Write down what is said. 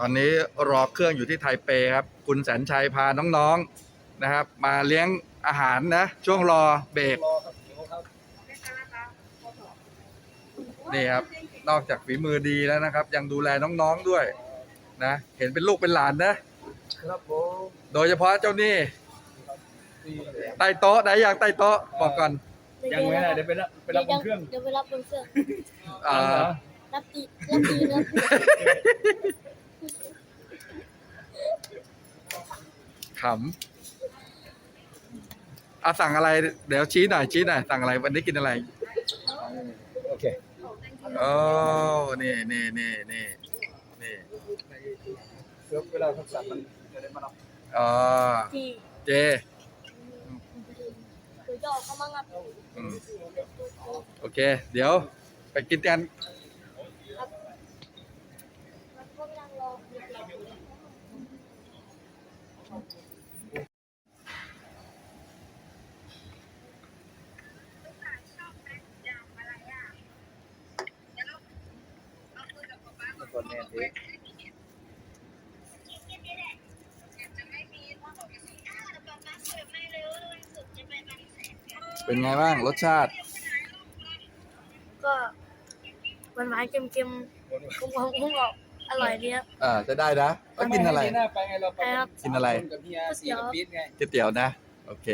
ตอนนี้รอเครื่องอยู่ที่ไทเปครับ คุณแสนชัยพาน้องๆนะครับ มาเลี้ยงอาหารนะ ช่วงรอเบรกรอครับเดี๋ยวครับนี่ครับ นอกจากฝีมือดีแล้วนะครับ ยังดูแลน้องๆด้วย นะ เห็นเป็นลูกเป็นหลานนะ ครับผมโดยเฉพาะเจ้านี่นี่ใต้โต๊ะได้ยังใต้โต๊ะบอกก่อนยังไม่ได้เดี๋ยวไปรับไปรับบนเครื่องเดี๋ยวไปรับบนเครื่องอ่ารับตีรับตีรับ ขำเอาสั่งอะไร เดี๋ยวชี้หน่อยชี้หน่อยสั่งอะไร วันนี้กินอะไร โอเคโอ้นี่นี่นี่นี่นี่เดี๋ยวเวลาเขาสั่งมันจะได้มารับอ๋อที่เจคือจะออกเขามั่งอะอืมโอเค เดี๋ยว ไปกินกัน พวกนั่งรอ คนแน่ทีเป็นไงบ้างรสชาติ ก็หวานหวานๆเค็มๆคุ้มๆคุ้มออกอร่อยดีครับอ่าจะได้นะก็กินอะไรหน้าไปไงเราไปครับกินอะไร กับเฮียสีกับปี๊ดไง ก๋วยเตี๋ยวนะ โอเค